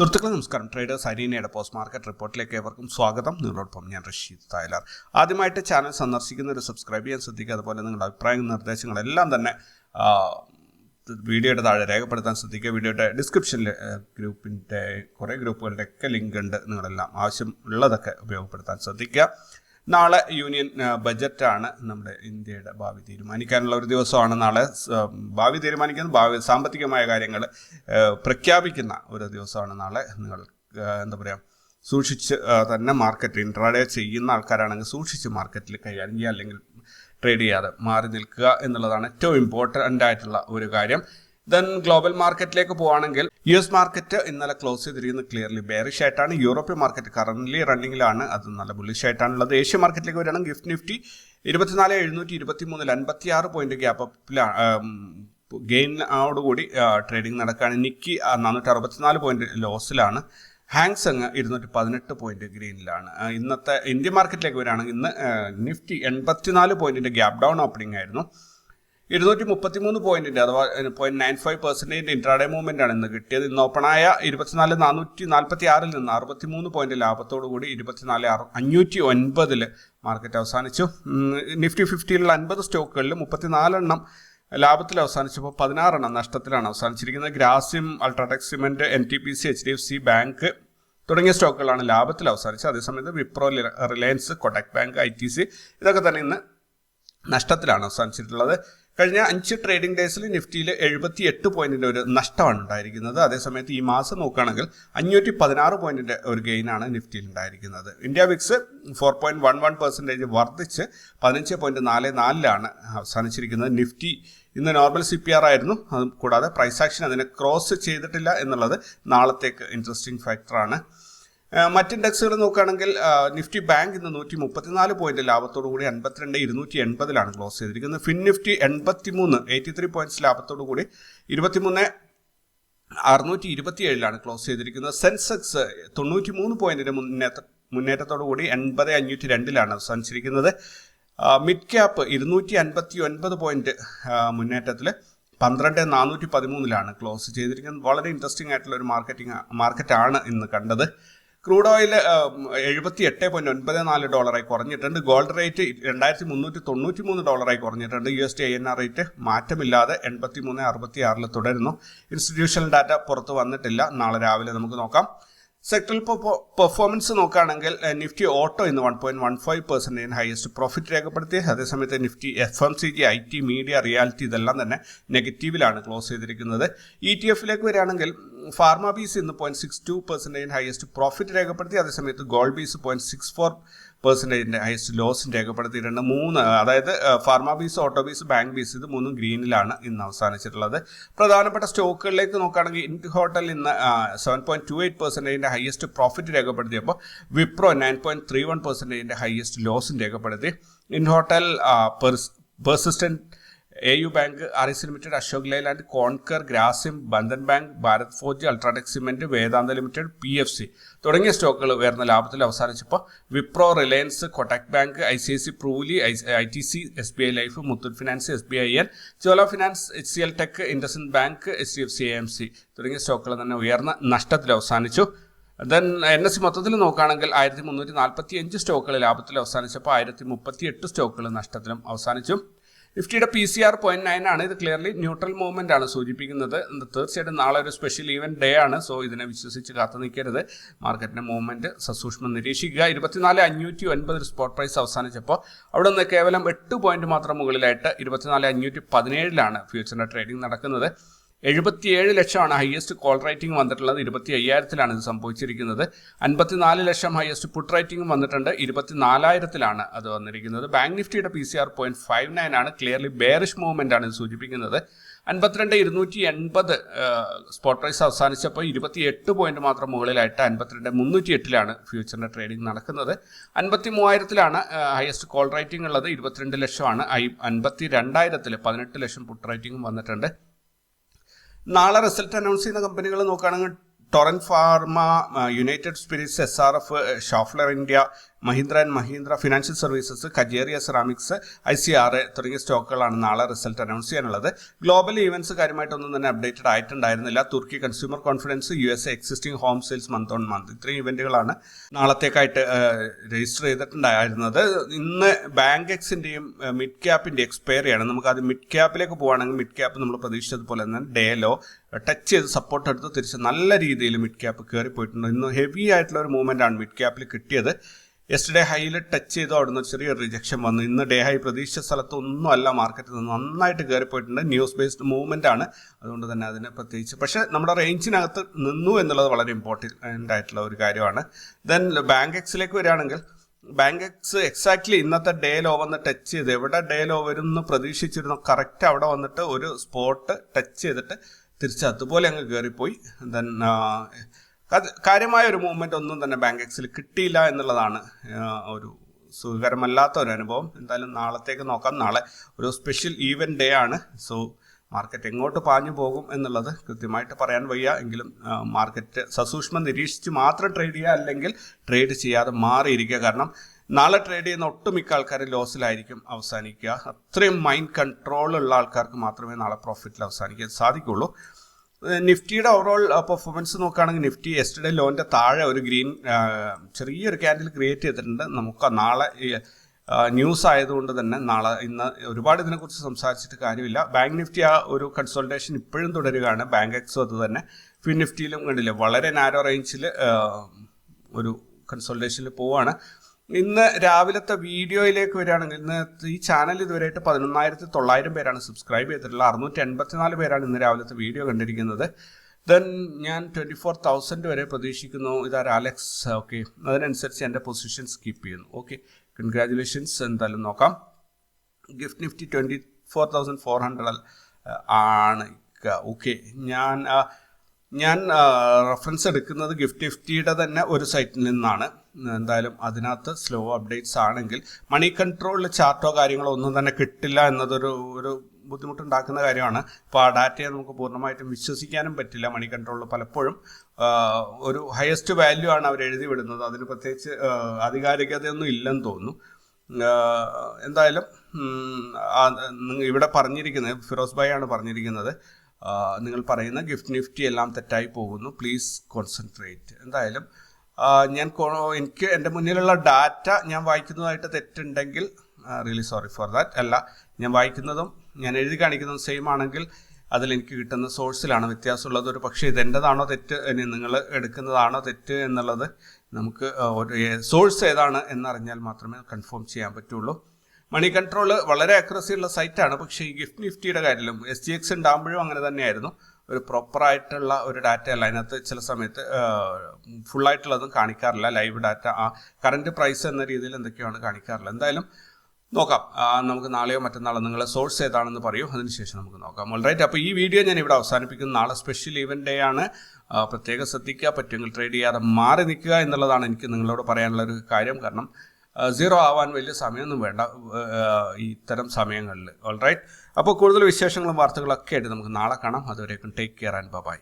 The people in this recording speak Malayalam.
സുഹൃത്തുക്കളെ നമസ്കാരം. ട്രേഡേഴ്സ് അരീനയുടെ പോസ്റ്റ് മാർക്കറ്റ് റിപ്പോർട്ടിലേക്ക് ഏവർക്കും സ്വാഗതം. നിങ്ങളോടൊപ്പം ഞാൻ റഷീദ് തായ്ലർ. ആദ്യമായിട്ട് ചാനൽ സന്ദർശിക്കുന്നവർ സബ്സ്ക്രൈബ് ചെയ്യാൻ ശ്രദ്ധിക്കുക. അതുപോലെ നിങ്ങളുടെ അഭിപ്രായങ്ങളും നിർദ്ദേശങ്ങളെല്ലാം തന്നെ വീഡിയോയുടെ താഴെ രേഖപ്പെടുത്താൻ ശ്രദ്ധിക്കുക. വീഡിയോയുടെ ഡിസ്ക്രിപ്ഷനിൽ ഗ്രൂപ്പിന്റെ കുറേ ഗ്രൂപ്പുകളുടെ ഒക്കെ ലിങ്ക് ഉണ്ട്. നിങ്ങളെല്ലാം ആവശ്യമുള്ളതൊക്കെ ഉപയോഗപ്പെടുത്താൻ ശ്രദ്ധിക്കുക. നാളെ യൂണിയൻ ബജറ്റാണ് നമ്മുടെ ഇന്ത്യയുടെ ഭാവി തീരുമാനിക്കാനുള്ള ഒരു ദിവസമാണ്. നാളെ ഭാവി തീരുമാനിക്കുന്ന ഭാവി സാമ്പത്തികമായ കാര്യങ്ങൾ പ്രഖ്യാപിക്കുന്ന ഒരു ദിവസമാണ് നാളെ നിങ്ങൾ എന്താ പറയുക സൂക്ഷിച്ച് തന്നെ മാർക്കറ്റ് ഇൻട്രാഡേ ചെയ്യുന്ന ആൾക്കാരാണെങ്കിൽ സൂക്ഷിച്ച് മാർക്കറ്റിൽ കൈകാര്യം ചെയ്യുക അല്ലെങ്കിൽ ട്രേഡ് ചെയ്യാതെ മാറി നിൽക്കുക എന്നുള്ളതാണ് ഏറ്റവും ഇമ്പോർട്ടന്റ് ആയിട്ടുള്ള ഒരു കാര്യം. ദെൻ ഗ്ലോബൽ മാർക്കറ്റിലേക്ക് പോവുകയാണെങ്കിൽ യു എസ് മാർക്കറ്റ് ഇന്നലെ ക്ലോസ് ചെയ്തിരിക്കുന്നത് ക്ലിയർലി. ബെയറിഷ് ആയിട്ടാണ് യൂറോപ്യൻ മാർക്കറ്റ് കറന്റ്ലി റണ്ണിങ്ങിലാണ്. അത് നല്ല ബുള്ളിഷ് ആയിട്ടാണുള്ളത്. ഏഷ്യൻ മാർക്കറ്റിലേക്ക് വരികയാണെങ്കിൽ ഗിഫ്റ്റ് നിഫ്റ്റി ഇരുപത്തിനാല് എഴുന്നൂറ്റി ഇരുപത്തി മൂന്നിൽ അൻപത്തി ആറ് പോയിന്റ് ഗ്യാപ്പ് ഗെയിനോടുകൂടി ട്രേഡിംഗ് നടക്കുകയാണ്. നിക്കി നാനൂറ്റി അറുപത്തിനാല് പോയിന്റ് ലോസിലാണ് ഹാങ്സങ് ഇരുന്നൂറ്റി പതിനെട്ട് പോയിന്റ് ഗ്രീനിലാണ്. ഇന്നത്തെ ഇന്ത്യൻ മാർക്കറ്റിലേക്ക് വരികയാണെങ്കിൽ ഇന്ന് നിഫ്റ്റി എൺപത്തിനാല് പോയിന്റിന്റെ ഗ്യാപ് ഡൗൺ ഓപ്പണിംഗ് ആയിരുന്നു. ഇരുന്നൂറ്റി മുപ്പത്തിമൂന്ന് പോയിന്റിന്റെ അഥവാ പോയിന്റ് നയൻ ഫൈവ് പെർസെന്റേജിന്റെ ഇൻട്രാഡേ മൂവ്മെന്റ് ആണ് ഇന്ന് കിട്ടിയത്. ഇന്ന് ഓപ്പണായ ഇരുപത്തിനാല് നാനൂറ്റി നാൽപ്പത്തി ആറിൽ നിന്ന് അറുപത്തിമൂന്ന് പോയിന്റ് ലാഭത്തോടു കൂടി ഇരുപത്തിനാല് അഞ്ഞൂറ്റി ഒൻപതിൽ മാർക്കറ്റ് അവസാനിച്ചു. നിഫ്റ്റി ഫിഫ്റ്റിയിലുള്ള അൻപത് സ്റ്റോക്കുകളിൽ മുപ്പത്തിനാലെണ്ണം ലാഭത്തിൽ അവസാനിച്ചപ്പോൾ പതിനാറെണ്ണം നഷ്ടത്തിലാണ് അവസാനിച്ചിരിക്കുന്നത്. Grasim UltraTech cement N T P C H D F C bank തുടങ്ങിയ സ്റ്റോക്കുകളാണ് ലാഭത്തിൽ അവസാനിച്ചത്. അതേസമയത്ത് Wipro Reliance Kotak bank I T C ഇതൊക്കെ തന്നെ ഇന്ന് നഷ്ടത്തിലാണ് അവസാനിച്ചിട്ടുള്ളത്. കഴിഞ്ഞ അഞ്ച് ട്രേഡിംഗ് ഡേയ്സിൽ നിഫ്റ്റിയിൽ എഴുപത്തി എട്ട് പോയിന്റിന്റെ ഒരു നഷ്ടമാണ് ഉണ്ടായിരിക്കുന്നത്. അതേസമയത്ത് ഈ മാസം നോക്കുകയാണെങ്കിൽ അഞ്ഞൂറ്റി പതിനാറ് പോയിന്റിന്റെ ഒരു ഗെയിനാണ് നിഫ്റ്റിയിൽ ഉണ്ടായിരിക്കുന്നത്. India VIX four point one one percentage വർദ്ധിച്ച് പതിനഞ്ച് പോയിന്റ് നാല് നാലിലാണ് അവസാനിച്ചിരിക്കുന്നത്. നിഫ്റ്റി ഇന്ന് നോർമൽ സി പി ആർ ആയിരുന്നു. അതും കൂടാതെ പ്രൈസ് ആക്ഷൻ അതിനെ ക്രോസ് ചെയ്തിട്ടില്ല എന്നുള്ളത് നാളത്തേക്ക് ഇൻട്രസ്റ്റിംഗ് ഫാക്ടറാണ് മറ്റ് ഇൻഡെക്സുകൾ നോക്കുകയാണെങ്കിൽ നിഫ്റ്റി ബാങ്ക് ഇന്ന് നൂറ്റി മുപ്പത്തിനാല് പോയിന്റ് ലാഭത്തോടു കൂടി അൻപത്തിരണ്ട് ഇരുന്നൂറ്റി എൺപതിലാണ് ക്ലോസ് ചെയ്തിരിക്കുന്നത്. ഫിൻ നിഫ്റ്റി എൺപത്തി മൂന്ന് എയ്റ്റി ത്രീ പോയിന്റ്സ് ലാഭത്തോടു കൂടി ഇരുപത്തിമൂന്ന് അറുന്നൂറ്റി ഇരുപത്തിയേഴിലാണ് ക്ലോസ് ചെയ്തിരിക്കുന്നത്. സെൻസെക്സ് തൊണ്ണൂറ്റി മൂന്ന് പോയിന്റിന്റെ മുന്നേറ്റ മുന്നേറ്റത്തോടു കൂടി എൺപത് അഞ്ഞൂറ്റി രണ്ടിലാണ് അവസാനിച്ചിരിക്കുന്നത് മിഡ് ക്യാപ്പ് ഇരുന്നൂറ്റി അൻപത്തി ഒൻപത് പോയിന്റ് മുന്നേറ്റത്തിൽ പന്ത്രണ്ട് നാനൂറ്റി പതിമൂന്നിലാണ് ക്ലോസ് ചെയ്തിരിക്കുന്നത്. വളരെ ഇൻട്രസ്റ്റിംഗ് ആയിട്ടുള്ള ഒരു മാർക്കറ്റിംഗ് മാർക്കറ്റാണ് ഇന്ന് കണ്ടത്. ക്രൂഡ് ഓയിൽ എഴുപത്തി എട്ട് പോയിന്റ് ഒൻപത് നാല് ഡോളറായി കുറഞ്ഞിട്ടുണ്ട്. ഗോൾഡ് റേറ്റ് രണ്ടായിരത്തി മുന്നൂറ്റി തൊണ്ണൂറ്റി മൂന്ന് ഡോളറായി കുറഞ്ഞിട്ടുണ്ട്. U S T I N R rate മാറ്റമില്ലാതെ എൺപത്തി മൂന്ന് അറുപത്തി ആറിൽ തുടരുന്നു. ഇൻസ്റ്റിറ്റ്യൂഷണൽ ഡാറ്റ പുറത്ത് വന്നിട്ടില്ല. നാളെ രാവിലെ നമുക്ക് നോക്കാം. സെക്ടറിൽ പെർഫോമൻസ് നോക്കുകയാണെങ്കിൽ നിഫ്റ്റി ഓട്ടോ ഇന്ന് one point one five percentage highest profit രേഖപ്പെടുത്തി. അതേസമയത്ത് Nifty F M C G I T media reality ഇതെല്ലാം തന്നെ നെഗറ്റീവിലാണ് ക്ലോസ് ചെയ്തിരിക്കുന്നത്. ഇ ടി എഫിലേക്ക് വരികയാണെങ്കിൽ ഫാർമ ബീസ് ഇന്ന് point six two percentage highest profit രേഖപ്പെടുത്തി. അതേസമയത്ത് gold bees point six four പെർസെന്റേജിന്റെ highest loss രേഖപ്പെടുത്തിയിട്ടുണ്ട്. മൂന്ന് അതായത് pharma bees auto bees bank bees ഇത് മൂന്നും ഗ്രീനിലാണ് ഇന്ന് അവസാനിച്ചിട്ടുള്ളത്. പ്രധാനപ്പെട്ട സ്റ്റോക്കുകളിലേക്ക് നോക്കുകയാണെങ്കിൽ ഇൻഡ് ഹോട്ടൽ ഇന്ന് സെവൻ പോയിന്റ് ടു എയ്റ്റ് പെർസെന്റേജിന്റെ highest profit രേഖപ്പെടുത്തിയപ്പോൾ Wipro nine point three one പെർസെന്റേജിന്റെ highest ലോസും രേഖപ്പെടുത്തി. In hotel Persistent A U bank R S limited Ashok Leyland Concor Grasim Bandhan bank Bharat Forge UltraTech cement Vedanta limited P F C. തുടങ്ങിയ സ്റ്റോക്കുകൾ ഉയർന്ന ലാഭത്തിൽ അവസാനിച്ചപ്പോൾ Wipro Reliance Kotak bank I C I C Pru I T C S B I life Muthoot finance S B I N Chola finance H C L tech Indus bank H D F C M C. തുടങ്ങിയ സ്റ്റോക്കുകൾ തന്നെ ഉയർന്ന നഷ്ടത്തിൽ അവസാനിച്ചു. ദെൻ എൻ എസ് സി മൊത്തത്തിൽ നോക്കുകയാണെങ്കിൽ ആയിരത്തി മുന്നൂറ്റി നാൽപ്പത്തി അഞ്ച് സ്റ്റോക്കുകൾ ലാഭത്തിൽ അവസാനിച്ചപ്പോൾ ആയിരത്തി മുപ്പത്തി എട്ട് സ്റ്റോക്കുകൾ നഷ്ടത്തിലും അവസാനിച്ചു. നിഫ്റ്റിയുടെ P C R point nine ആണ്. ഇത് ക്ലിയർലി ന്യൂട്രൽ മൂവ്മെന്റ് ആണ് സൂചിപ്പിക്കുന്നത്. തീർച്ചയായിട്ടും നാളെ ഒരു സ്പെഷ്യൽ ഈവന്റ് ഡേ ആണ്. സോ ഇതിനെ വിശ്വസിച്ച് കാത്തു നിൽക്കരുത്. മാർക്കറ്റിന്റെ മൂവ്മെന്റ് സസൂക്ഷ്മം നിരീക്ഷിക്കുക. ഇരുപത്തിനാല് അഞ്ഞൂറ്റി ഒൻപത് സ്പോട്ട് പ്രൈസ് അവസാനിച്ചപ്പോൾ അവിടെ നിന്ന് കേവലം എട്ട് പോയിന്റ് മാത്രം മുകളിലായിട്ട് ഇരുപത്തിനാല് അഞ്ഞൂറ്റി പതിനേഴിലാണ് ഫ്യൂച്ചറിന്റെ ട്രേഡിംഗ് നടക്കുന്നത്. എഴുപത്തിയേഴ് ലക്ഷമാണ് ഹയസ്റ്റ് കോൾ റൈറ്റിംഗ് വന്നിട്ടുള്ളത്. ഇരുപത്തി അയ്യായിരത്തിലാണ് ഇത് സംഭവിച്ചിരിക്കുന്നത്. അൻപത്തിനാല് ലക്ഷം ഹയസ്റ്റ് പുട്ട് റൈറ്റിംഗ് വന്നിട്ടുണ്ട്. ഇരുപത്തിനാലായിരത്തിലാണ് അത് വന്നിരിക്കുന്നത്. ബാങ്ക് നിഫ്റ്റിയുടെ P C R point five nine ആണ് ക്ലിയർലി ബെയറിഷ് മൂവ്മെന്റ് ആണ് ഇത് സൂചിപ്പിക്കുന്നത്. അൻപത്തിരണ്ട് ഇരുന്നൂറ്റി എൺപത് സ്പോട്ട് പ്രൈസ് അവസാനിച്ചപ്പോൾ ഇരുപത്തി എട്ട് പോയിന്റ് മാത്രം മുകളിലായിട്ട് അൻപത്തിരണ്ട് മുന്നൂറ്റി എട്ടിലാണ് ഫ്യൂച്ചറിന്റെ ട്രേഡിംഗ് നടക്കുന്നത്. അൻപത്തി മൂവായിരത്തിലാണ് ഹയസ്റ്റ് കോൾ റൈറ്റിംഗ് ഉള്ളത്. ഇരുപത്തിരണ്ട് ലക്ഷമാണ്. അൻപത്തി രണ്ടായിരത്തിൽ പതിനെട്ട് ലക്ഷം പുട്ട് റൈറ്റിംഗ് വന്നിട്ടുണ്ട്. നാളെ റിസൾട്ട് അനൗൺസ് ചെയ്യുന്ന കമ്പനികൾ നോക്കുകയാണെങ്കിൽ Torrent pharma united spirits S R F Schaeffler India Mahindra and Mahindra financial services Kajaria ceramics I C R തുടങ്ങിയ സ്റ്റോക്കുകളാണ് നാളെ റിസൾട്ട് അനൗൺസ് ചെയ്യാനുള്ളത്. ഗ്ലോബൽ ഈവൻസ് കാര്യമായിട്ടൊന്നും തന്നെ അപ്ഡേറ്റഡ് ആയിട്ടുണ്ടായിരുന്നില്ല. തുർക്കി consumer confidence U S existing home sales month on month ഇത്രയും ഇവന്റുകളാണ് നാളത്തേക്കായിട്ട് രജിസ്റ്റർ ചെയ്തിട്ടുണ്ടായിരുന്നത്. ഇന്ന് ബാങ്ക് എക്സിന്റെയും മിഡ് ക്യാപ്പിന്റെ എക്സ്പയറിയാണ് നമുക്ക് അത് മിഡ് ക്യാപ്പിലേക്ക് പോവുകയാണെങ്കിൽ മിഡ് ക്യാപ്പ് നമ്മൾ പ്രതീക്ഷിച്ചതുപോലെ തന്നെ ഡേലോ ടച്ച് ചെയ്ത് സപ്പോർട്ട് എടുത്ത് തിരിച്ച് നല്ല രീതിയിൽ മിഡ് ക്യാപ്പ് കയറി പോയിട്ടുണ്ട് ഇന്ന് ഹെവി ആയിട്ടുള്ള ഒരു മൂവ്മെന്റ് ആണ് മിഡ് ക്യാപ്പിൽ കിട്ടിയത്. യെസ്റ്റർഡേ ഹൈയിൽ ടച്ച് ചെയ്തു അവിടുന്ന് ചെറിയ റിജക്ഷൻ വന്നു. ഇന്ന് ഡേ ഹൈ പ്രതീക്ഷിച്ച സ്ഥലത്തൊന്നും അല്ല മാർക്കറ്റിൽ നിന്ന്. നന്നായിട്ട് കയറിപ്പോയിട്ടുണ്ട് ന്യൂസ് ബേസ്ഡ് മൂവ്മെന്റ് ആണ്. അതുകൊണ്ട് തന്നെ അതിന് പ്രത്യേകിച്ച് പക്ഷേ നമ്മുടെ റേഞ്ചിനകത്ത് നിന്നു എന്നുള്ളത് വളരെ ഇമ്പോർട്ടന്റ് ആയിട്ടുള്ള ഒരു കാര്യമാണ്. ദെൻ ബാങ്ക് എക്സിലേക്ക് വരികയാണെങ്കിൽ ബാങ്ക് എക്സ് എക്സാക്ട്ലി ഇന്നത്തെ ഡേ ലോ വന്ന് ടച്ച് ചെയ്ത്. എവിടെ ഡേ ലോ വരും എന്ന് പ്രതീക്ഷിച്ചിരുന്നു? കറക്റ്റ് അവിടെ വന്നിട്ട് ഒരു സ്പോട്ട് ടച്ച് ചെയ്തിട്ട് തിരിച്ച് അതുപോലെ അങ്ങ് കയറിപ്പോയി ദെൻ കാര്യമായ ഒരു മൂവ്മെന്റ് ഒന്നും തന്നെ ബാങ്ക് എക്സിൽ കിട്ടിയില്ല എന്നുള്ളതാണ് ഒരു സുഖകരമല്ലാത്ത ഒരു അനുഭവം. എന്തായാലും നാളത്തേക്ക് നോക്കാം. നാളെ ഒരു സ്പെഷ്യൽ ഈവന്റ് ഡേ ആണ്. സോ മാർക്കറ്റ് എങ്ങോട്ട് പാഞ്ഞു പോകും എന്നുള്ളത് കൃത്യമായിട്ട് പറയാൻ വയ്യ. എങ്കിലും മാർക്കറ്റ് സസൂക്ഷ്മം നിരീക്ഷിച്ച് മാത്രം ട്രേഡ് ചെയ്യുക അല്ലെങ്കിൽ ട്രേഡ് ചെയ്യാതെ മാറിയിരിക്കുക. കാരണം നാളെ ട്രേഡ് ചെയ്യുന്ന ഒട്ടുമിക്ക ആൾക്കാർ ലോസിലായിരിക്കും അവസാനിക്കുക. അത്രയും മൈൻഡ് കൺട്രോൾ ഉള്ള ആൾക്കാർക്ക് മാത്രമേ നാളെ പ്രോഫിറ്റിൽ അവസാനിക്കാൻ സാധിക്കുള്ളൂ നിഫ്റ്റിയുടെ ഓവറോൾ പെർഫോമൻസ് നോക്കുകയാണെങ്കിൽ നിഫ്റ്റി എസ്റ്റർഡേ ലോന്റെ താഴെ ഒരു ഗ്രീൻ ചെറിയൊരു ക്യാൻഡിൽ ക്രിയേറ്റ് ചെയ്തിട്ടുണ്ട്. നമുക്ക് നാളെ ന്യൂസ് ആയതുകൊണ്ട് തന്നെ നാളെ ഇന്ന് ഒരുപാട് ഇതിനെക്കുറിച്ച് സംസാരിച്ചിട്ട് കാര്യമില്ല. ബാങ്ക് നിഫ്റ്റി ആ ഒരു കൺസൾട്ടേഷൻ ഇപ്പോഴും തുടരുകയാണ്. ബാങ്ക് എക്സും അത് തന്നെ ഫിൻ നിഫ്റ്റിയിലും കണ്ടില്ല വളരെ നാരോ റേഞ്ചിൽ ഒരു കൺസൾട്ടേഷനിൽ പോവാണ്. ഇന്ന് രാവിലത്തെ വീഡിയോയിലേക്ക് വരികയാണെങ്കിൽ ഇന്ന് ഈ ചാനൽ ഇതുവരെയായിട്ട് പതിനൊന്നായിരത്തി തൊള്ളായിരം പേരാണ് സബ്സ്ക്രൈബ് ചെയ്തിട്ടുള്ളത്. അറുന്നൂറ്റി എൺപത്തിനാല് പേരാണ് ഇന്ന് രാവിലത്തെ വീഡിയോ കണ്ടിരിക്കുന്നത്. ദെൻ ഞാൻ ട്വന്റി ഫോർ തൗസൻഡ് വരെ പ്രതീക്ഷിക്കുന്നു. ഇതാര് അലക്സ് ഓക്കെ അതിനനുസരിച്ച് എന്റെ പൊസിഷൻ സ്കിപ്പ് ചെയ്യുന്നു. ഓക്കെ കൺഗ്രാജുലേഷൻസ് എന്തായാലും നോക്കാം. Gift Nifty twenty four thousand four hundred ആണ്. ഓക്കെ ഞാൻ ഞാൻ റെഫറൻസ് എടുക്കുന്നത് ഗിഫ്റ്റ് നിഫ്റ്റിയുടെ തന്നെ ഒരു സൈറ്റിൽ നിന്നാണ്. എന്തായാലും അതിനകത്ത് സ്ലോ അപ്ഡേറ്റ്സ് ആണെങ്കിൽ മണി കൺട്രോളിൽ ചാർട്ടോ കാര്യങ്ങളോ ഒന്നും തന്നെ കിട്ടില്ല എന്നതൊരു ഒരു ബുദ്ധിമുട്ടുണ്ടാക്കുന്ന കാര്യമാണ്. അപ്പോൾ ആ ഡാറ്റയെ നമുക്ക് പൂർണമായിട്ടും വിശ്വസിക്കാനും പറ്റില്ല മണി കൺട്രോളിൽ പലപ്പോഴും. ഒരു ഹയസ്റ്റ് വാല്യൂ ആണ് അവർ എഴുതി വിടുന്നത്. അതിന് പ്രത്യേകിച്ച് ആധികാരികതയൊന്നും ഇല്ലെന്ന് തോന്നുന്നു. എന്തായാലും ഇവിടെ പറഞ്ഞിരിക്കുന്നത് ഫിറോസ് ഭായ് ആണ് പറഞ്ഞിരിക്കുന്നത്. നിങ്ങൾ പറയുന്ന ഗിഫ്റ്റ് നിഫ്റ്റി എല്ലാം തെറ്റായി പോകുന്നു. പ്ലീസ് കോൺസെൻട്രേറ്റ് എന്തായാലും ഞാൻ എനിക്ക് എന്റെ മുന്നിലുള്ള ഡാറ്റ ഞാൻ വായിക്കുന്നതായിട്ട് തെറ്റുണ്ടെങ്കിൽ റിയലി സോറി ഫോർ ദാറ്റ് അല്ല ഞാൻ വായിക്കുന്നതും ഞാൻ എഴുതി കാണിക്കുന്നതും സെയിം ആണെങ്കിൽ അതിൽ എനിക്ക് കിട്ടുന്ന സോഴ്സിലാണ് വ്യത്യാസമുള്ളത്. ഒരു പക്ഷേ ഇതെന്റെതാണോ തെറ്റ് ഇനി നിങ്ങൾ എടുക്കുന്നതാണോ തെറ്റ് എന്നുള്ളത് നമുക്ക് സോഴ്സ് ഏതാണ് എന്നറിഞ്ഞാൽ മാത്രമേ കൺഫേം ചെയ്യാൻ പറ്റുള്ളൂ. മണി കൺട്രോൾ വളരെ അക്രസി ഉള്ള സൈറ്റാണ് പക്ഷേ ഈ ഗിഫ്റ്റ് നിഫ്റ്റിയുടെ കാര്യത്തിലും എസ് ജി എക്സ് ഉണ്ടാകുമ്പോഴും അങ്ങനെ തന്നെയായിരുന്നു. ഒരു പ്രോപ്പറായിട്ടുള്ള ഒരു ഡാറ്റ അല്ല. അതിനകത്ത് ചില സമയത്ത് ഫുള്ളായിട്ടുള്ളതും കാണിക്കാറില്ല. ലൈവ് ഡാറ്റ ആ കറണ്ട് പ്രൈസ് എന്ന രീതിയിൽ എന്തൊക്കെയാണ് കാണിക്കാറില്ല. എന്തായാലും നോക്കാം. നമുക്ക് നാളെയോ മറ്റന്നാളോ നിങ്ങളെ സോഴ്സ് ഏതാണെന്ന് പറയൂ. അതിനുശേഷം നമുക്ക് നോക്കാം. ഓൾറൈറ്റ് അപ്പോൾ ഈ വീഡിയോ ഞാൻ ഇവിടെ അവസാനിപ്പിക്കുന്നു. നാളെ സ്പെഷ്യൽ ഇവന്റ് ഡേ ആണ്. പ്രത്യേകം ശ്രദ്ധിക്കുക. പറ്റുമെങ്കിൽ ട്രേഡ് ചെയ്യാതെ മാറി നിൽക്കുക എന്നുള്ളതാണ് എനിക്ക് നിങ്ങളോട് പറയാനുള്ള ഒരു കാര്യം. കാരണം സീറോ ആവാൻ വലിയ സമയമൊന്നും വേണ്ട ഇത്തരം സമയങ്ങളിൽ. ഓൾ റൈറ്റ് അപ്പോൾ കൂടുതൽ വിശേഷങ്ങളും വാർത്തകളൊക്കെ ആയിട്ട് നമുക്ക് നാളെ കാണാം. അതുവരേക്കും ടേക്ക് കെയർ ആൻഡ് ബൈ